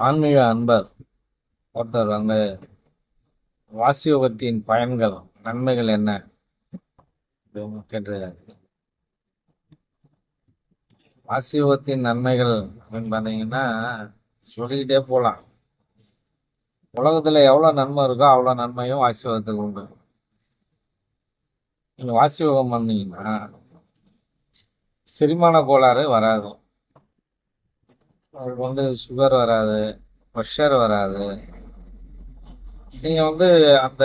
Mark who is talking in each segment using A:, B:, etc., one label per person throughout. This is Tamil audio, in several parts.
A: ஆன்மீக அன்பர் ஒருத்தர் வந்து வாசியோகத்தின் பயன்கள் நன்மைகள் என்ன? கேட்டிருக்காரு வாசியோகத்தின் நன்மைகள் அப்படின்னு பார்த்தீங்கன்னா சொல்லிக்கிட்டே போகலாம். உலகத்தில் எவ்வளோ நன்மை இருக்கோ அவ்வளோ நன்மையும் வாசியோகத்துக்கு உண்டு. நீங்கள் வாசியோகம் பண்ணீங்கன்னா செரிமான கோளாறு வராது. உங்களுக்கு வந்து சுகர் வராது ப்ரெஷர் வராது. நீங்கள் வந்து அந்த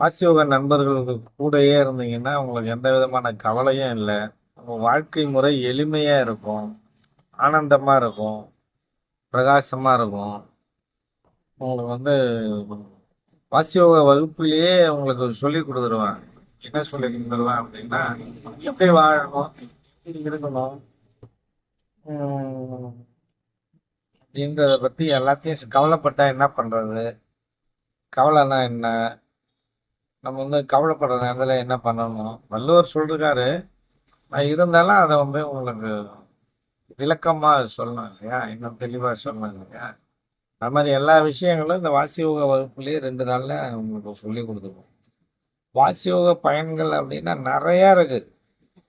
A: ஆசியோக நண்பர்களுக்கு கூடயே இருந்தீங்கன்னா உங்களுக்கு எந்த விதமான கவலையும் இல்லை. உங்கள் வாழ்க்கை முறை எளிமையாக இருக்கும். ஆனந்தமாக இருக்கும். பிரகாசமாக இருக்கும். உங்களுக்கு வந்து வாசியோக வகுப்புலேயே உங்களுக்கு சொல்லி கொடுத்துருவாங்க. என்ன சொல்லி கொடுத்துருவாங்க அப்படின்னா எப்படி வாழணும் இருக்கணும் அப்படின்றத பற்றி எல்லாத்தையும் கவலைப்பட்டா என்ன பண்ணுறது கவலைன்னா என்ன? நம்ம வந்து கவலைப்படுற நேரத்தில் என்ன பண்ணணும்? வள்ளுவர் சொல்லிருக்காரு நான் இருந்தாலும் அதை வந்து உங்களுக்கு விளக்கமாக சொல்லணும் இல்லையா? இன்னும் தெளிவாக சொல்லணும் இல்லையா? அது மாதிரி எல்லா விஷயங்களும் இந்த வாசியோக வகுப்புலேயே ரெண்டு நாளில் உங்களுக்கு சொல்லி கொடுத்துருவோம். வாசியோக பயன்கள் அப்படின்னா நிறையா இருக்குது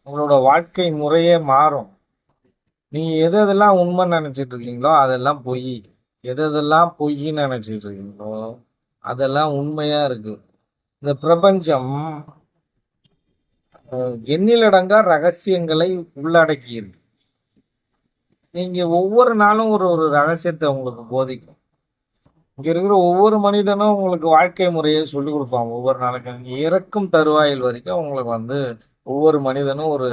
A: உங்களோட வாழ்க்கை முறையே மாறும். நீங்கள் எது எதெல்லாம் உண்மை நினச்சிட்டு இருக்கீங்களோ அதெல்லாம் பொய். எது எதெல்லாம் பொய்ன்னு நினச்சிட்டு இருக்கீங்களோ அதெல்லாம் உண்மையாக இருக்குது இந்த பிரபஞ்சம் எண்ணிலடங்கா ரகசியங்களை உள்ளடக்கியது நீங்க நீங்கள் ஒவ்வொரு நாளும் ஒரு ஒரு ரகசியத்தை உங்களுக்கு போதிக்கும். இங்கே இருக்கிற ஒவ்வொரு மனிதனும் உங்களுக்கு வாழ்க்கை முறையை சொல்லிக் கொடுப்பான். ஒவ்வொரு நாளைக்கும் இறக்கும் தருவாயில் வரைக்கும் உங்களுக்கு வந்து ஒவ்வொரு மனிதனும் ஒரு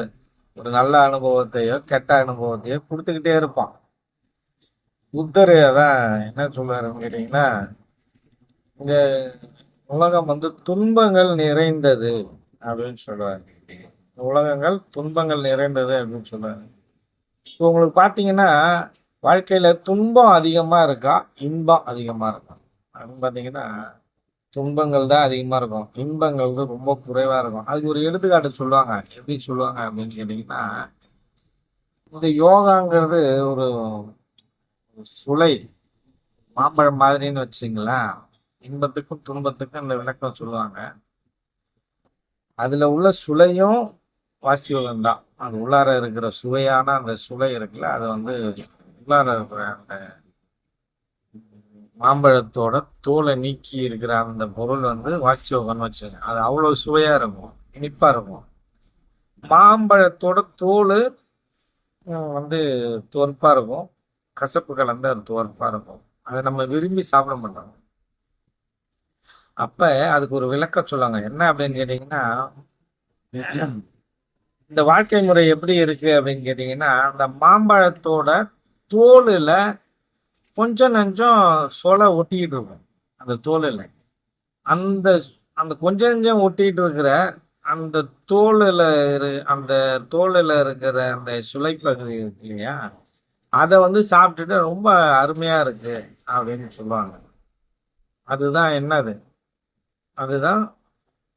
A: ஒரு நல்ல அனுபவத்தையோ கெட்ட அனுபவத்தையோ கொடுத்துக்கிட்டே இருப்பான். புத்தர் அதான் என்ன சொல்றாருன்னு கேட்டீங்கன்னா இந்த உலகம் வந்து துன்பங்கள் நிறைந்தது அப்படின்னு சொல்றாரு. உலகங்கள் துன்பங்கள் நிறைந்தது அப்படின்னு சொல்றாரு. இப்போ உங்களுக்கு பார்த்தீங்கன்னா வாழ்க்கையில துன்பம் அதிகமா இருக்கா? இன்பம் அதிகமா இருக்கா? அப்படின்னு பார்த்தீங்கன்னா துன்பங்கள் தான் அதிகமா இருக்கும். இன்பங்கள் வந்து ரொம்ப குறைவா இருக்கும். அதுக்கு ஒரு எடுத்துக்காட்டு சொல்லுவாங்க. எப்படி சொல்லுவாங்க அப்படின்னு கேட்டீங்கன்னா இந்த யோகாங்கிறது ஒரு சுளை மாம்பழம் மாதிரின்னு வச்சுங்களேன். இன்பத்துக்கும் துன்பத்துக்கும் அந்த விளக்கம் சொல்லுவாங்க. அதுல உள்ள சுளையும் வாசியோகம் தான். அது உள்ளார இருக்கிற சுவையான அந்த சுளை இருக்குல்ல அது வந்து உள்ளார இருக்கிற அந்த மாம்பழத்தோட தோலை நீக்கி இருக்கிற அந்த பொருள் வந்து வாசியோகம்னு வச்சுங்க அது அவ்வளோ சுவையா இருக்கும் இனிப்பா இருக்கும். மாம்பழத்தோட தோல் உம், வந்து துவர்ப்பா இருக்கும். கசப்பு கலந்து அது துவர்ப்பா இருக்கும். அதை நம்ம விரும்பி சாப்பிட மாட்டோம். அப்ப அதுக்கு ஒரு விளக்கம் சொல்லுவாங்க. என்ன அப்படின்னு கேட்டீங்கன்னா இந்த வாழ்க்கை முறை எப்படி இருக்கு அப்படின்னு கேட்டிங்கன்னா அந்த மாம்பழத்தோட தோலுல கொஞ்சம் நஞ்சம் சோலை ஒட்டிக்கிட்டு இருக்கும். அந்த தோலில். அந்த அந்த கொஞ்சம் நஞ்சம் ஒட்டிக்கிட்டு இருக்கிற அந்த தோலில் இரு அந்த தோலில் இருக்கிற அந்த சுளைப்பகுதி இருக்கு இல்லையா? அதை வந்து சாப்பிட்டுட்டு ரொம்ப அருமையாக இருக்கு அப்படின்னு சொல்லுவாங்க. அதுதான் என்னது? அதுதான்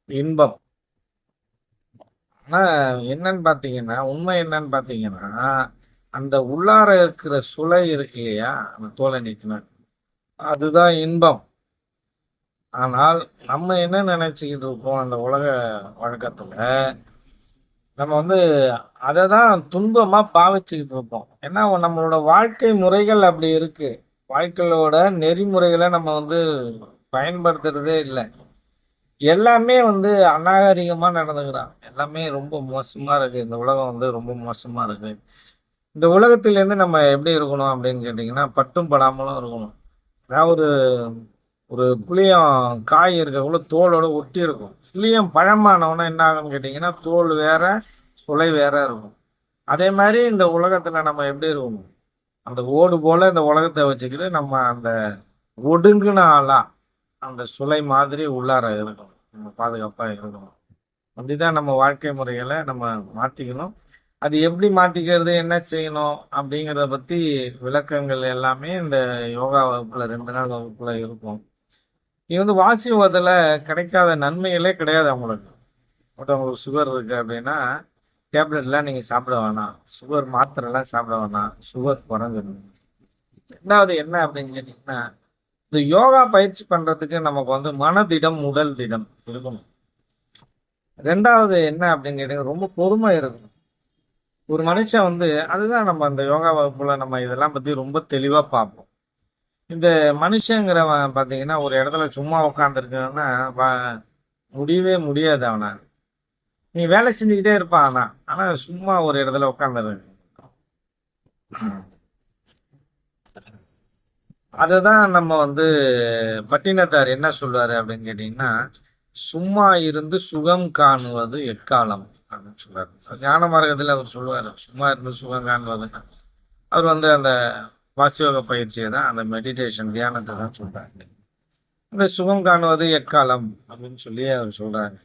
A: இன்பம். ஆனால் என்னன்னு பார்த்தீங்கன்னா உண்மை என்னன்னு பார்த்தீங்கன்னா அந்த உள்ளார இருக்கிற சுலை இருக்கு இல்லையா அந்த தோலை நீக்கின அதுதான் இன்பம். ஆனால் நம்ம என்ன நினைச்சுக்கிட்டு இருக்கோம் அந்த உலக வழக்கத்துல? நம்ம வந்து அதை தான் துன்பமா பாவிச்சுக்கிட்டு இருப்போம் ஏன்னா நம்மளோட வாழ்க்கை முறைகள் அப்படி இருக்கு. வாழ்க்கையோட நெறிமுறைகளை நம்ம வந்து பயன்படுத்துறதே இல்லை. எல்லாமே வந்து அநாகரிகமா நடந்துக்கிறான் எல்லாமே ரொம்ப மோசமா இருக்கு. இந்த உலகம் வந்து ரொம்ப மோசமா இருக்கு. இந்த உலகத்திலேருந்து நம்ம எப்படி இருக்கணும் அப்படின்னு கேட்டிங்கன்னா பட்டும் படாமலும் இருக்கணும். அதாவது ஒரு ஒரு புளியம் காய் இருக்கக்குள்ள தோலோட ஒட்டி இருக்கும். புளியம் பழமானவனா என்ன ஆகும்னு கேட்டிங்கன்னா தோல் வேற சுளை வேற இருக்கும். அதே மாதிரி இந்த உலகத்தில் நம்ம எப்படி இருக்கணும்? அந்த ஓடு போல் இந்த உலகத்தை வச்சுக்கிட்டு நம்ம அந்த ஒடுங்கின ஆளா அந்த சுளை மாதிரி உள்ளார இருக்கணும். நம்ம பாதுகாப்பாக இருக்கணும். அப்படிதான் நம்ம வாழ்க்கை முறைகளை நம்ம மாற்றிக்கணும் அது எப்படி மாத்திக்கிறது என்ன செய்யணும் அப்படிங்கிறத பத்தி விளக்கங்கள் எல்லாமே இந்த யோகா வகுப்புல ரெண்டு நாள் வகுப்புல இருக்கும். இது வந்து வாசி யோகத்துல கிடைக்காத நன்மைகளே கிடையாது அவங்களுக்கு. ஒருத்தவங்களுக்கு சுகர் இருக்கு அப்படின்னா டேப்லெட்லாம் நீங்க சாப்பிட வேணாம். சுகர் மாத்திரைலாம் சாப்பிட வேணாம். சுகர் குறைஞ்சிடும் ரெண்டாவது என்ன அப்படின்னு கேட்டீங்கன்னா இந்த யோகா பயிற்சி பண்றதுக்கு நமக்கு வந்து மனதிடம் உடல் திடம் இருக்கணும். ரெண்டாவது என்ன அப்படின்னு கேட்டீங்கன்னா ரொம்ப பொறுமை இருக்கணும். ஒரு மனுஷன் வந்து அதுதான் நம்ம அந்த யோகா வகுப்புல நம்ம இதெல்லாம் பத்தி ரொம்ப தெளிவா பார்ப்போம். இந்த மனுஷங்கிறவன் பார்த்தீங்கன்னா ஒரு இடத்துல சும்மா உட்காந்துருக்கான்னா முடியவே முடியாது அவனை. நீ வேலை செஞ்சுக்கிட்டே இருப்பான் ஆனா ஆனா சும்மா ஒரு இடத்துல உட்காந்துருக்கு அதுதான் நம்ம வந்து பட்டினத்தார் என்ன சொல்றாரு அப்படின்னு கேட்டீங்கன்னா சும்மா இருந்து சுகம் காணுவது எக்காலம்? அப்படின்னு சொல்றாரு ஞான மார்க்கத்தில் அவர் சொல்லுவார் சும்மா இருந்து சுகம் அவர் வந்து அந்த வாசியோக பயிற்சியை தான் அந்த மெடிடேஷன் தியானத்தை தான் சொல்றாரு. இந்த சுகம் காணுவது எக்காலம் அப்படின்னு சொல்லி அவர் சொல்றாரு.